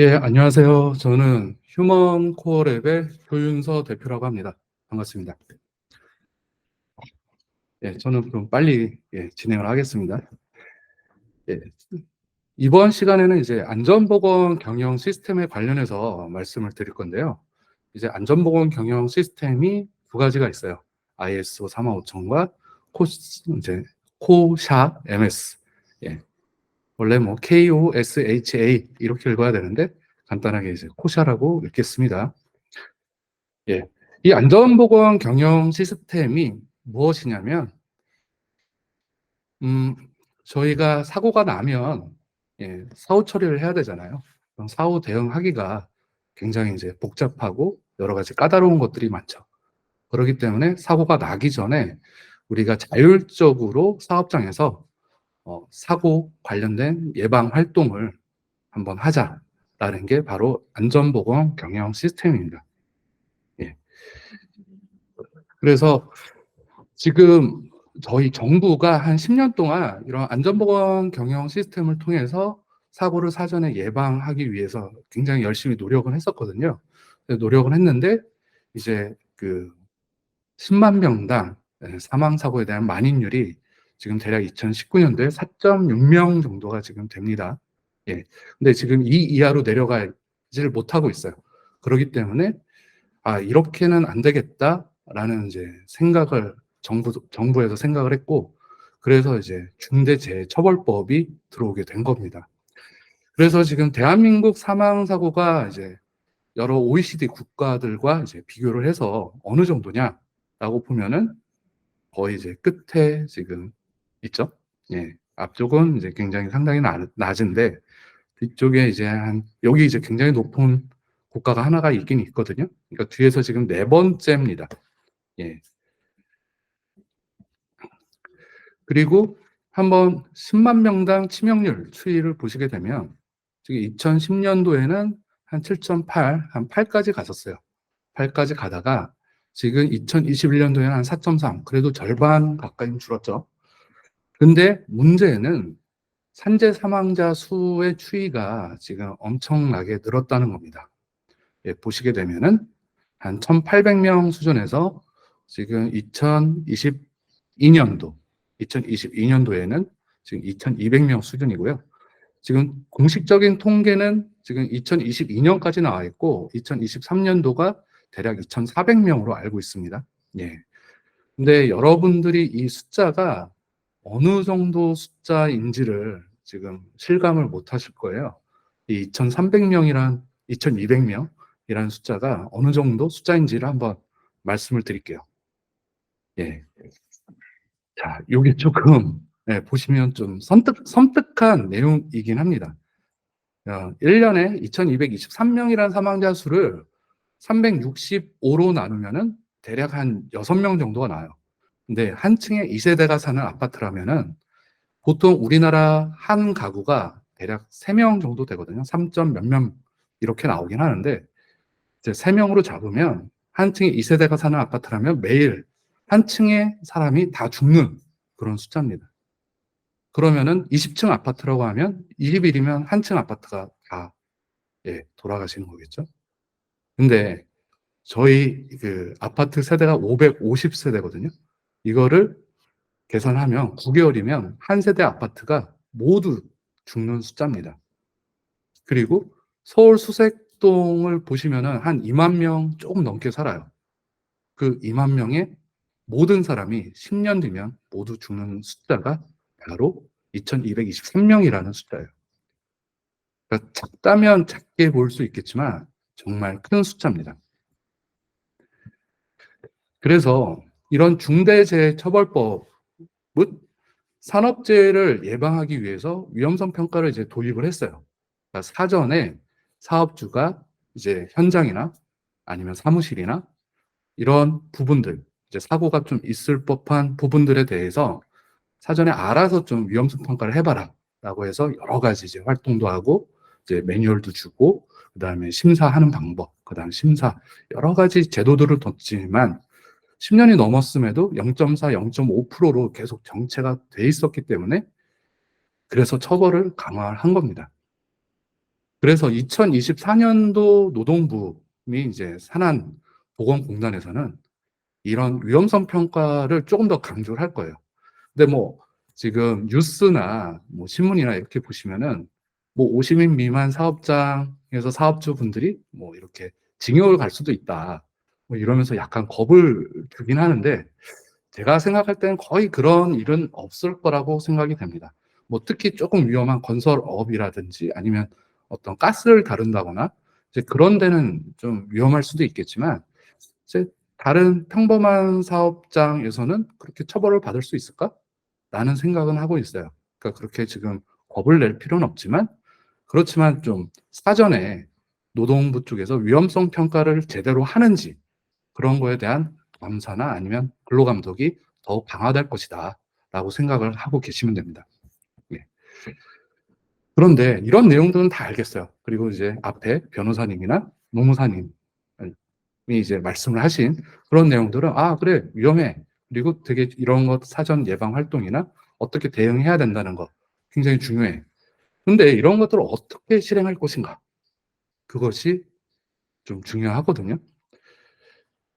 예, 안녕하세요. 저는 휴먼 코어랩의 조윤서 대표라고 합니다. 반갑습니다. 예, 저는 좀 빨리 예, 진행을 하겠습니다. 예, 이번 시간에는 이제 안전보건 경영 시스템에 관련해서 말씀을 드릴 건데요. 이제 안전보건 경영 시스템이 두 가지가 있어요. ISO 35000과 코, 이제 코샵 MS. 예, 원래 뭐 KOSHA 이렇게 읽어야 되는데 간단하게 이제 코샤라고 읽겠습니다. 예. 이 안전보건 경영 시스템이 무엇이냐면 음, 저희가 사고가 나면 예, 사후 처리를 해야 되잖아요. 사후 대응하기가 굉장히 이제 복잡하고 여러 가지 까다로운 것들이 많죠. 그렇기 때문에 사고가 나기 전에 우리가 자율적으로 사업장에서 어, 사고 관련된 예방 활동을 한번 하자라는 게 바로 안전보건 경영 시스템입니다. 예. 그래서 지금 저희 정부가 한 10년 동안 이런 안전보건 경영 시스템을 통해서 사고를 사전에 예방하기 위해서 굉장히 열심히 노력을 했었거든요. 노력을 했는데 이제 그 10만 명당 예, 사망 사고에 대한 만인율이 지금 대략 2019년도에 4.6명 정도가 지금 됩니다. 예. 근데 지금 이 이하로 내려가지를 못하고 있어요. 그렇기 때문에 아, 이렇게는 안 되겠다라는 이제 생각을 정부, 정부에서 생각을 했고, 그래서 이제 중대재해처벌법이 들어오게 된 겁니다. 그래서 지금 대한민국 사망사고가 이제 여러 OECD 국가들과 이제 비교를 해서 어느 정도냐라고 보면은 거의 이제 끝에 지금 있죠. 예. 앞쪽은 이제 굉장히 상당히 낮, 은데 뒤쪽에 이제 한 여기 이제 굉장히 높은 국가가 하나가 있긴 있거든요. 그러니까 뒤에서 지금 네 번째입니다. 예. 그리고 한번 10만 명당 치명률 추이를 보시게 되면 지금 2010년도에는 한 7.8, 한 8까지 갔었어요. 8까지 가다가 지금 2021년도에는 한 4.3, 그래도 절반 가까이 줄었죠. 근데 문제는 산재 사망자 수의 추이가 지금 엄청나게 늘었다는 겁니다. 예, 보시게 되면은 한 1,800명 수준에서 지금 2022년도, 2022년도에는 지금 2,200명 수준이고요. 지금 공식적인 통계는 지금 2022년까지 나와 있고 2023년도가 대략 2,400명으로 알고 있습니다. 예. 근데 여러분들이 이 숫자가 어느 정도 숫자인지를 지금 실감을 못 하실 거예요. 이 2,300명이란 2,200명이라는 숫자가 어느 정도 숫자인지를 한번 말씀을 드릴게요. 예. 자, 요게 조금 네, 보시면 좀 섬뜩, 섬뜩한 내용이긴 합니다. 어, 1년에 2,223명이라는 사망자 수를 365로 나누면은 대략 한 6명 정도가 나요. 근데 한 층에 2세대가 사는 아파트라면은 보통 우리나라 한 가구가 대략 3명 정도 되거든요. 3점 몇명 이렇게 나오긴 하는데 이제 3명으로 잡으면 한 층에 2세대가 사는 아파트라면 매일 한 층에 사람이 다 죽는 그런 숫자입니다. 그러면은 20층 아파트라고 하면 20일이면 한 층 아파트가 다 예, 돌아가시는 거겠죠. 근데 저희 그 아파트 세대가 550세대거든요. 이거를 계산하면 9개월이면 한 세대 아파트가 모두 죽는 숫자입니다. 그리고 서울 수색동을 보시면은 한 2만 명 조금 넘게 살아요. 그 2만 명의 모든 사람이 10년 뒤면 모두 죽는 숫자가 바로 2223명이라는 숫자예요. 그러니까 작다면 작게 볼 수 있겠지만 정말 큰 숫자입니다. 그래서 이런 중대재해처벌법은 산업재해를 예방하기 위해서 위험성 평가를 이제 도입을 했어요. 그러니까 사전에 사업주가 이제 현장이나 아니면 사무실이나 이런 부분들, 이제 사고가 좀 있을 법한 부분들에 대해서 사전에 알아서 좀 위험성 평가를 해봐라. 라고 해서 여러 가지 이제 활동도 하고, 이제 매뉴얼도 주고, 그 다음에 심사하는 방법, 그 다음 심사, 여러 가지 제도들을 뒀지만, 10년이 넘었음에도 0.4, 0.5%로 계속 정체가 돼 있었기 때문에, 그래서 처벌을 강화한 겁니다. 그래서 2024년도 노동부이 이제 산한 보건공단에서는 이런 위험성 평가를 조금 더 강조를 할 거예요. 근데 뭐 지금 뉴스나 뭐 신문이나 이렇게 보시면은 뭐 50인 미만 사업장에서 사업주 분들이 뭐 이렇게 징역을 갈 수도 있다. 뭐 이러면서 약간 겁을 주긴 하는데 제가 생각할 때는 거의 그런 일은 없을 거라고 생각이 됩니다. 뭐 특히 조금 위험한 건설업이라든지 아니면 어떤 가스를 다룬다거나 이제 그런 데는 좀 위험할 수도 있겠지만 이제 다른 평범한 사업장에서는 그렇게 처벌을 받을 수 있을까? 라는 생각은 하고 있어요. 그러니까 그렇게 지금 겁을 낼 필요는 없지만 그렇지만 좀 사전에 노동부 쪽에서 위험성 평가를 제대로 하는지 그런 거에 대한 감사나 아니면 근로감독이 더욱 강화될 것이다 라고 생각을 하고 계시면 됩니다. 예. 그런데 이런 내용들은 다 알겠어요. 그리고 이제 앞에 변호사님이나 노무사님이 이제 말씀을 하신 그런 내용들은 아 그래 위험해 그리고 되게 이런 것 사전 예방 활동이나 어떻게 대응해야 된다는 거 굉장히 중요해. 근데 이런 것들을 어떻게 실행할 것인가 그것이 좀 중요하거든요.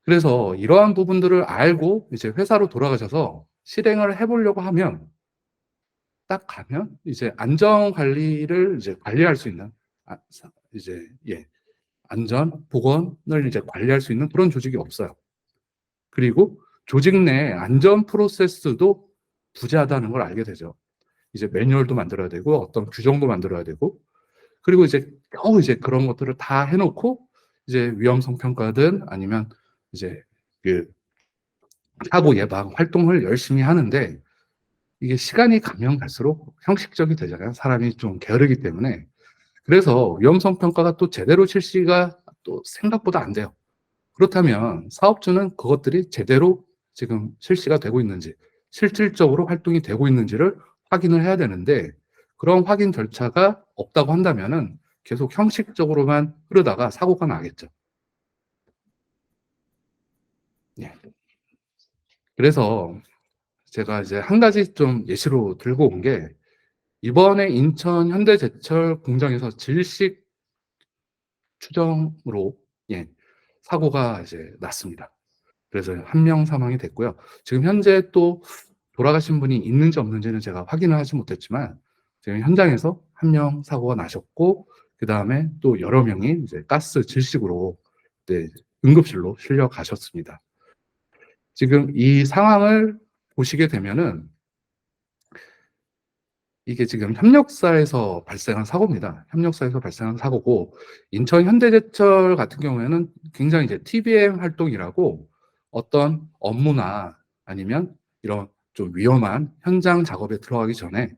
그래서 이러한 부분들을 알고 이제 회사로 돌아가셔서 실행을 해보려고 하면 딱 가면 이제 안전 관리를 이제 관리할 수 있는 아, 사- 이제 예 안전 보건을 이제 관리할 수 있는 그런 조직이 없어요. 그리고 조직 내 안전 프로세스도 부재하다는 걸 알게 되죠. 이제 매뉴얼도 만들어야 되고 어떤 규정도 만들어야 되고 그리고 이제 겨우 이제 그런 것들을 다 해놓고 이제 위험성 평가든 아니면 이제 그 사고 예방 활동을 열심히 하는데 이게 시간이 가면 갈수록 형식적이 되잖아요. 사람이 좀 게으르기 때문에. 그래서 위험성 평가가 또 제대로 실시가 또 생각보다 안 돼요. 그렇다면 사업주는 그것들이 제대로 지금 실시가 되고 있는지, 실질적으로 활동이 되고 있는지를 확인을 해야 되는데 그런 확인 절차가 없다고 한다면은 계속 형식적으로만 흐르다가 사고가 나겠죠. 예. 그래서 제가 이제 한 가지 좀 예시로 들고 온 게 이번에 인천 현대제철 공장에서 질식 추정으로 예, 사고가 이제 났습니다. 그래서 한 명 사망이 됐고요. 지금 현재 또 돌아가신 분이 있는지 없는지는 제가 확인을 하지 못했지만 지금 현장에서 한 명 사고가 나셨고 그 다음에 또 여러 명이 이제 가스 질식으로 네, 응급실로 실려 가셨습니다. 지금 이 상황을 보시게 되면은 이게 지금 협력사에서 발생한 사고입니다. 협력사에서 발생한 사고고 인천 현대제철 같은 경우에는 굉장히 이제 TBM 활동이라고 어떤 업무나 아니면 이런 좀 위험한 현장 작업에 들어가기 전에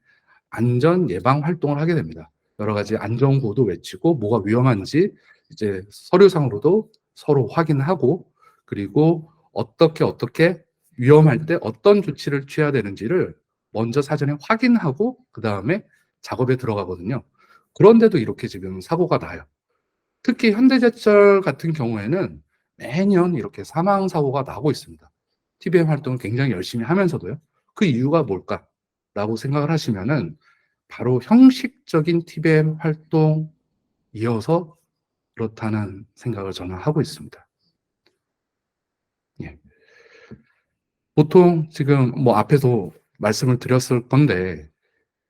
안전 예방 활동을 하게 됩니다. 여러 가지 안전구도 외치고 뭐가 위험한지 이제 서류상으로도 서로 확인하고 그리고 어떻게 어떻게 위험할 때 어떤 조치를 취해야 되는지를 먼저 사전에 확인하고 그 다음에 작업에 들어가거든요. 그런데도 이렇게 지금 사고가 나요. 특히 현대제철 같은 경우에는 매년 이렇게 사망 사고가 나고 있습니다. TBM 활동을 굉장히 열심히 하면서도요. 그 이유가 뭘까? 라고 생각을 하시면은 바로 형식적인 TBM 활동 이어서 그렇다는 생각을 저는 하고 있습니다. 예. 보통 지금 뭐 앞에서 말씀을 드렸을 건데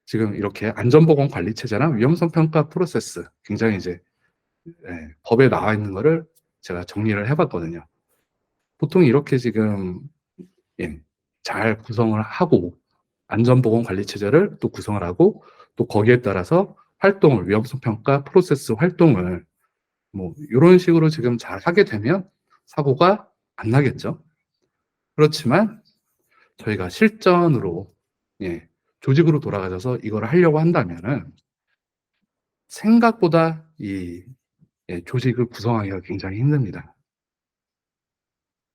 지금 이렇게 안전보건 관리 체제나 위험성 평가 프로세스 굉장히 이제 예, 법에 나와 있는 거를 제가 정리를 해봤거든요. 보통 이렇게 지금 예, 잘 구성을 하고 안전보건 관리 체제를 또 구성을 하고 또 거기에 따라서 활동을 위험성 평가 프로세스 활동을 뭐 이런 식으로 지금 잘 하게 되면 사고가 안 나겠죠. 그렇지만 저희가 실전으로 예, 조직으로 돌아가셔서 이걸 하려고 한다면은 생각보다 이 예, 조직을 구성하기가 굉장히 힘듭니다.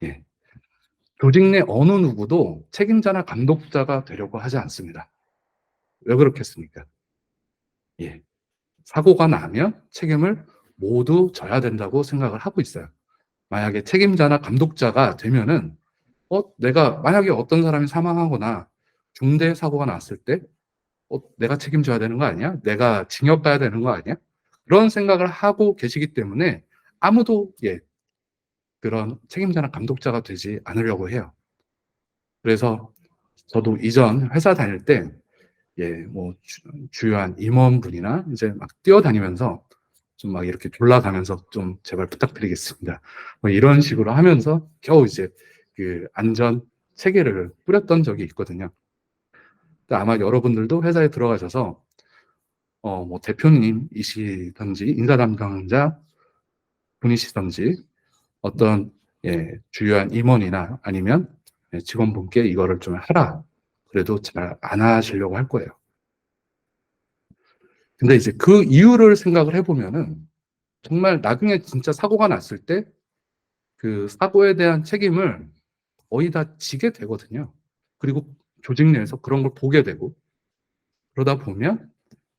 예. 조직 내 어느 누구도 책임자나 감독자가 되려고 하지 않습니다. 왜 그렇겠습니까? 예. 사고가 나면 책임을 모두 져야 된다고 생각을 하고 있어요. 만약에 책임자나 감독자가 되면은 어, 내가 만약에 어떤 사람이 사망하거나 중대 사고가 났을 때 어, 내가 책임져야 되는 거 아니야? 내가 징역 가야 되는 거 아니야? 그런 생각을 하고 계시기 때문에 아무도 예 그런 책임자나 감독자가 되지 않으려고 해요. 그래서 저도 이전 회사 다닐 때 예, 뭐 주, 요한 임원분이나 이제 막 뛰어다니면서 좀 막 이렇게 돌아가면서 좀 제발 부탁드리겠습니다. 뭐 이런 식으로 하면서 겨우 이제 그 안전 체계를 뿌렸던 적이 있거든요. 아마 여러분들도 회사에 들어가셔서 어, 뭐 대표님이시든지 인사 담당자 분이시든지 어떤 예, 주요한 임원이나 아니면 예, 직원분께 이거를 좀 하라. 그래도 잘 안 하시려고 할 거예요. 근데 이제 그 이유를 생각을 해보면은 정말 나중에 진짜 사고가 났을 때 그 사고에 대한 책임을 거의 다 지게 되거든요. 그리고 조직 내에서 그런 걸 보게 되고 그러다 보면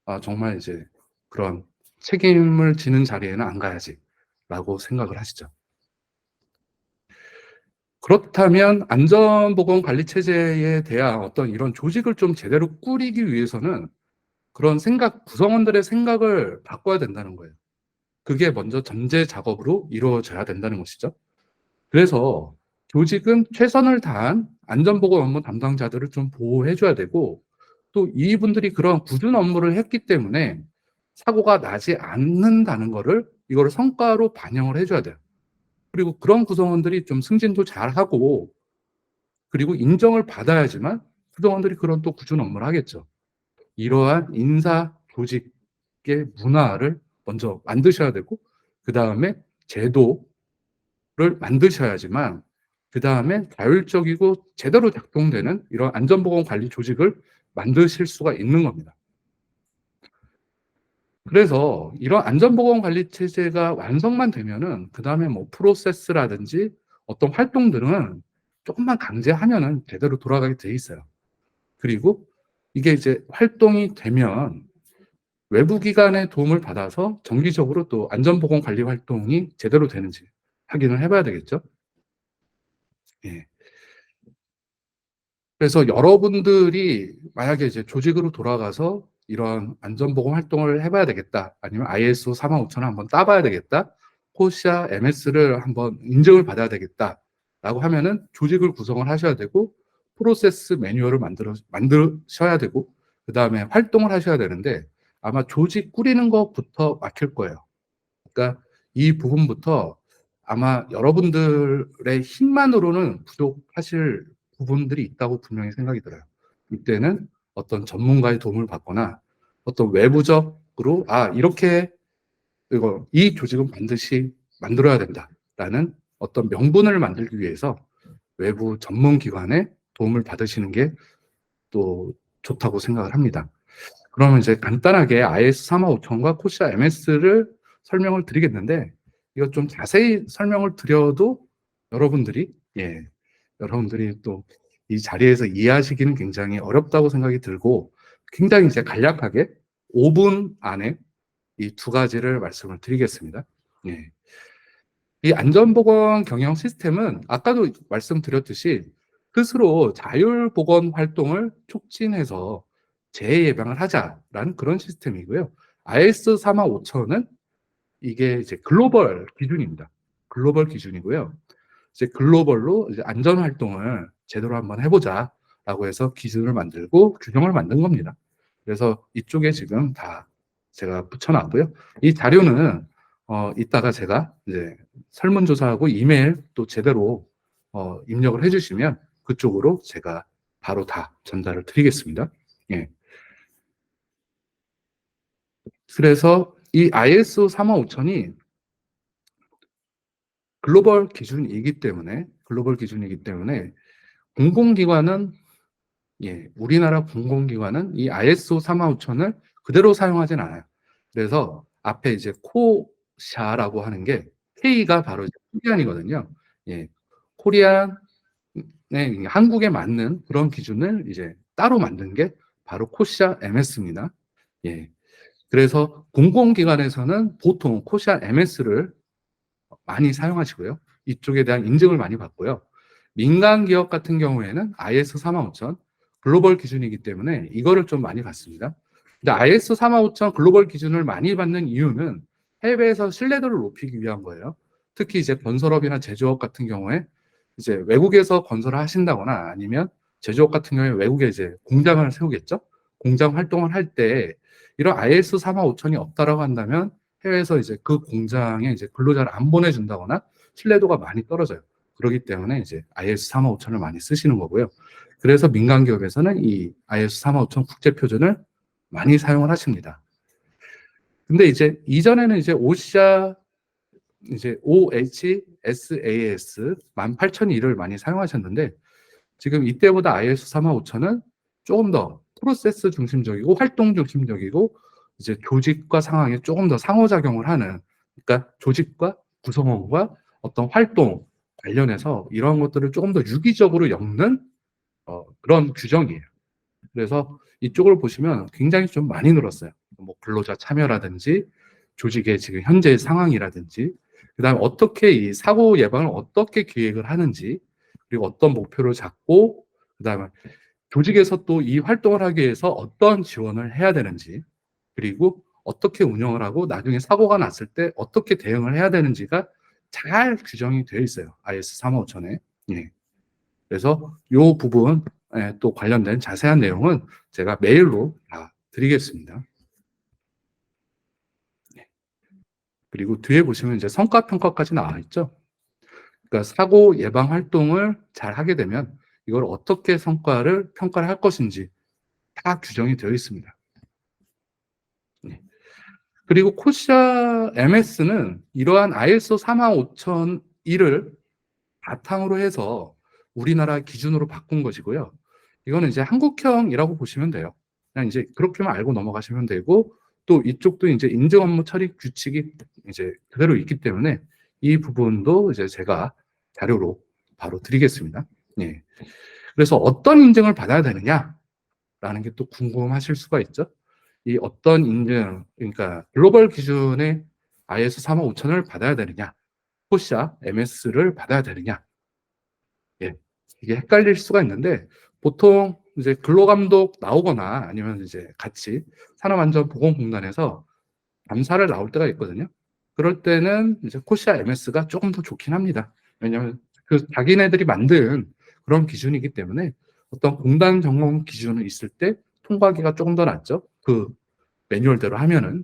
아, 정말 이제 그런 책임을 지는 자리에는 안 가야지라고 생각을 하시죠. 그렇다면 안전보건관리체제에 대한 어떤 이런 조직을 좀 제대로 꾸리기 위해서는 그런 생각, 구성원들의 생각을 바꿔야 된다는 거예요. 그게 먼저 전제 작업으로 이루어져야 된다는 것이죠. 그래서 조직은 최선을 다한 안전보건 업무 담당자들을 좀 보호해줘야 되고 또 이분들이 그런 굳은 업무를 했기 때문에 사고가 나지 않는다는 거를 이거를 성과로 반영을 해줘야 돼요. 그리고 그런 구성원들이 좀 승진도 잘 하고 그리고 인정을 받아야지만 구성원들이 그런 또 꾸준 업무를 하겠죠. 이러한 인사 조직의 문화를 먼저 만드셔야 되고 그 다음에 제도를 만드셔야지만 그 다음에 자율적이고 제대로 작동되는 이런 안전보건 관리 조직을 만드실 수가 있는 겁니다. 그래서 이런 안전보건 관리 체제가 완성만 되면은 그 다음에 뭐 프로세스라든지 어떤 활동 들은 조금만 강제하면은 제대로 돌아가게 돼 있어요. 그리고 이게 이제 활동이 되면 외부 기관의 도움을 받아서 정기적으로 또 안전보건 관리 활동이 제대로 되는지 확인을 해봐야 되겠죠. 예. 그래서 여러분들이 만약에 이제 조직으로 돌아가서 이런 안전보건 활동을 해봐야 되겠다. 아니면 ISO 45000을 한번 따봐야 되겠다. 코시아 MS를 한번 인증을 받아야 되겠다. 라고 하면은 조직을 구성을 하셔야 되고, 프로세스 매뉴얼을 만들어, 만드셔야 되고, 그 다음에 활동을 하셔야 되는데, 아마 조직 꾸리는 것부터 막힐 거예요. 그러니까 이 부분부터 아마 여러분들의 힘만으로는 부족하실 부분들이 있다고 분명히 생각이 들어요. 이때는 어떤 전문가의 도움을 받거나 어떤 외부적으로 아 이렇게 이거 이 조직은 반드시 만들어야 된다라는 어떤 명분을 만들기 위해서 외부 전문 기관의 도움을 받으시는 게 또 좋다고 생각을 합니다. 그러면 이제 간단하게 IS 35000과 코시아 MS를 설명을 드리겠는데 이거 좀 자세히 설명을 드려도 여러분들이 예 여러분들이 또 이 자리에서 이해하시기는 굉장히 어렵다고 생각이 들고 굉장히 이제 간략하게 5분 안에 이 두 가지를 말씀을 드리겠습니다. 예. 이 안전보건 경영 시스템은 아까도 말씀드렸듯이 스스로 자율보건 활동을 촉진해서 재해 예방을 하자라는 그런 시스템이고요. IS 35000은 이게 이제 글로벌 기준입니다. 글로벌 기준이고요. 이제 글로벌로 이제 안전 활동을 제대로 한번 해보자라고 해서 기준을 만들고 규정을 만든 겁니다. 그래서 이쪽에 지금 다 제가 붙여놨고요. 이 자료는 어 이따가 제가 이제 설문조사하고 이메일 또 제대로 어 입력을 해주시면 그쪽으로 제가 바로 다 전달을 드리겠습니다. 예. 그래서 이 ISO 35000이 글로벌 기준이기 때문에 글로벌 기준이기 때문에 공공기관은 예, 우리나라 공공기관은 이 ISO 35000을 그대로 사용하진 않아요. 그래서 앞에 이제 코샤라고 하는 게 K가 바로 코리안이거든요. 예, 코리안의 한국에 맞는 그런 기준을 이제 따로 만든 게 바로 코시아 MS입니다. 예. 그래서 공공기관에서는 보통 코시아 MS를 많이 사용하시고요. 이쪽에 대한 인증을 많이 받고요. 민간 기업 같은 경우에는 IS 35000 글로벌 기준이기 때문에 이거를 좀 많이 받습니다. 근데 IS 35000 글로벌 기준을 많이 받는 이유는 해외에서 신뢰도를 높이기 위한 거예요. 특히 이제 건설업이나 제조업 같은 경우에 이제 외국에서 건설을 하신다거나 아니면 제조업 같은 경우에 외국에 이제 공장을 세우겠죠. 공장 활동을 할 때 이런 IS 35000이 없다라고 한다면 해외에서 이제 그 공장에 이제 근로자를 안 보내준다거나 신뢰도가 많이 떨어져요. 그렇기 때문에 이제 IS 35000을 많이 쓰시는 거고요. 그래서 민간 기업에서는 이 IS 35000 국제 표준을 많이 사용을 하십니다. 근데 이제 이전에는 이제 오샤 이제 OHSAS 18002를 많이 사용하셨는데 지금 이때보다 IS 35000은 조금 더 프로세스 중심적이고 활동 중심적이고 이제 조직과 상황에 조금 더 상호작용을 하는 그러니까 조직과 구성원과 어떤 활동 관련해서 이러한 것들을 조금 더 유기적으로 엮는 어, 그런 규정이에요. 그래서 이쪽을 보시면 굉장히 좀 많이 늘었어요. 뭐 근로자 참여라든지 조직의 지금 현재 상황이라든지 그다음에 어떻게 이 사고 예방을 어떻게 기획을 하는지 그리고 어떤 목표를 잡고 그다음에 조직에서 또 이 활동을 하기 위해서 어떤 지원을 해야 되는지 그리고 어떻게 운영을 하고 나중에 사고가 났을 때 어떻게 대응을 해야 되는지가 잘 규정이 되어 있어요. IS 35000에. 예. 그래서 이 부분 예, 또 관련된 자세한 내용은 제가 메일로 다 드리겠습니다. 예. 그리고 뒤에 보시면 이제 성과 평가까지 나와 있죠. 그러니까 사고 예방 활동을 잘 하게 되면 이걸 어떻게 성과를 평가를 할 것인지 다 규정이 되어 있습니다. 네. 그리고 코샤 MS는 이러한 ISO 35001을 바탕으로 해서 우리나라 기준으로 바꾼 것이고요. 이거는 이제 한국형이라고 보시면 돼요. 그냥 이제 그렇게만 알고 넘어가시면 되고 또 이쪽도 이제 인증 업무 처리 규칙이 이제 그대로 있기 때문에 이 부분도 이제 제가 자료로 바로 드리겠습니다. 예. 그래서 어떤 인증을 받아야 되느냐라는 게 또 궁금하실 수가 있죠. 이 어떤 인증, 그러니까 글로벌 기준의 IS 35000을 받아야 되느냐, 포샤 MS를 받아야 되느냐. 예. 이게 헷갈릴 수가 있는데 보통 이제 근로감독 나오거나 아니면 이제 같이 산업안전보건공단에서 감사를 나올 때가 있거든요. 그럴 때는 이제 코시아 MS가 조금 더 좋긴 합니다. 왜냐하면 그 자기네들이 만든 그런 기준이기 때문에 어떤 공단 점검 기준이 있을 때 통과하기가 조금 더 낫죠. 그 매뉴얼대로 하면은.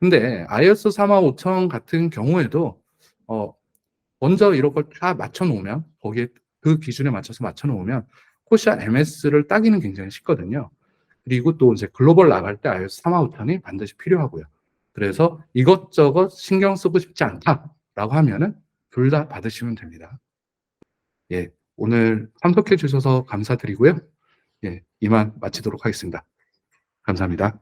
근데 IS 35000 같은 경우에도 어 먼저 이런 걸 다 맞춰 놓으면 거기에 그 기준에 맞춰서 맞춰 놓으면 코시아 MS를 따기는 굉장히 쉽거든요. 그리고 또 이제 글로벌 나갈 때 IS 35000이 반드시 필요하고요. 그래서 이것저것 신경 쓰고 싶지 않다라고 하면은 둘 다 받으시면 됩니다. 예, 오늘 참석해 주셔서 감사드리고요. 예, 이만 마치도록 하겠습니다. 감사합니다.